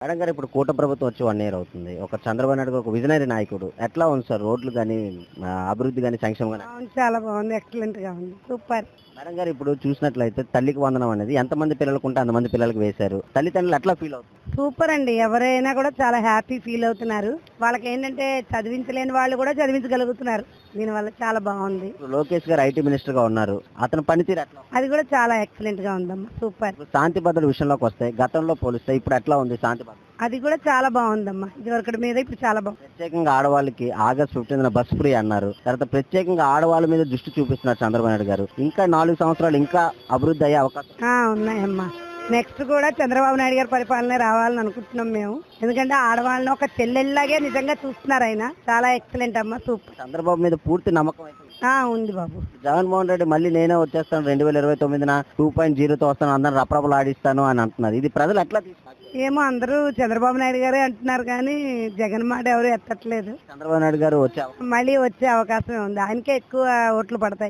Madam గారు ఇప్పుడు కూట ప్రభుత్వం వచ్చి వన్ ఇయర్ అవుతుంది. ఒక చంద్రబాబు నాయుడు గారు ఒక విజనరీ నాయకుడు. ఎట్లా ఉంది సార్? రోడ్లు కానీ అభివృద్ధి కానీ సంక్షేమం కానీ అవును చాలా బాగుంది. ఎక్సలెంట్గా ఉంది. సూపర్ మేడం గారు ఇప్పుడు చూసినట్లయితే తల్లికి వందనం అనేది ఎంతమంది పిల్లలకు ఉంటే అంతమంది పిల్లలకు వేశారు. తల్లిదండ్రులు ఎట్లా ఫీల్ అవుతుంది సూపర్ అండి. ఎవరైనా కూడా చాలా హ్యాపీ ఫీల్ అవుతున్నారు. వాళ్ళకి ఏంటంటే చదివించలేని వాళ్ళు కూడా చదివించగలుగుతున్నారు. దీనివల్ల చాలా బాగుంది. లోకేష్ గారు ఐటీ మినిస్టర్గా ఉన్నారు. అతని పనితీరు ఉంది? అది కూడా చాలా ఎక్సలెంట్గా ఉందమ్మా. సూపర్ శాంతి భద్రత విషయంలోకి వస్తే గతంలో పోలిస్తే ఇప్పుడు ఎట్లా ఉంది శాంతి భద్రత? అది కూడా చాలా బాగుందమ్మా. ఇదివరకటి మీద ఇప్పుడు చాలా బాగుంది ప్రత్యేకంగా ఆడవాళ్ళకి ఆగస్ట్ ఫిఫ్టీన్ బస్ ఫ్రీ అన్నారు. తర్వాత ప్రత్యేకంగా ఆడవాళ్ళ మీద దృష్టి చూపిస్తున్నారు చంద్రబాబు నాయుడు గారు. ఇంకా నాలుగు సంవత్సరాలు ఇంకా అభివృద్ధి అయ్యే అవకాశం ఉన్నాయమ్మా. నెక్స్ట్ కూడా చంద్రబాబు నాయుడు గారి పరిపాలన రావాలని అనుకుంటున్నాం మేము. ఎందుకంటే ఆడవాళ్ళని ఒక చెల్లెల్లాగే నిజంగా చూస్తున్నారు ఆయన. చాలా ఎక్సలెంట్ అమ్మా సూపర్ చంద్రబాబు మీద పూర్తి నమ్మకం. ఆ ఉంది బాబు. జగన్మోహన్ రెడ్డి మళ్ళీ నేనే వచ్చేస్తాను రెండు వేల ఇరవై తొమ్మిదిన టూ పాయింట్ జీరోతో వస్తాను అందరం రప్రపలు ఆడిస్తాను అని అంటున్నారు. ఇది ప్రజలు ఎట్లా ఏమో అందరూ చంద్రబాబు నాయుడు గారే అంటున్నారు కానీ జగన్ మాట ఎవరు ఎత్తట్లేదు. చంద్రబాబు నాయుడు గారు వచ్చే మళ్ళీ వచ్చే అవకాశమే ఉంది. ఆయనకే ఎక్కువ ఓట్లు పడతాయి.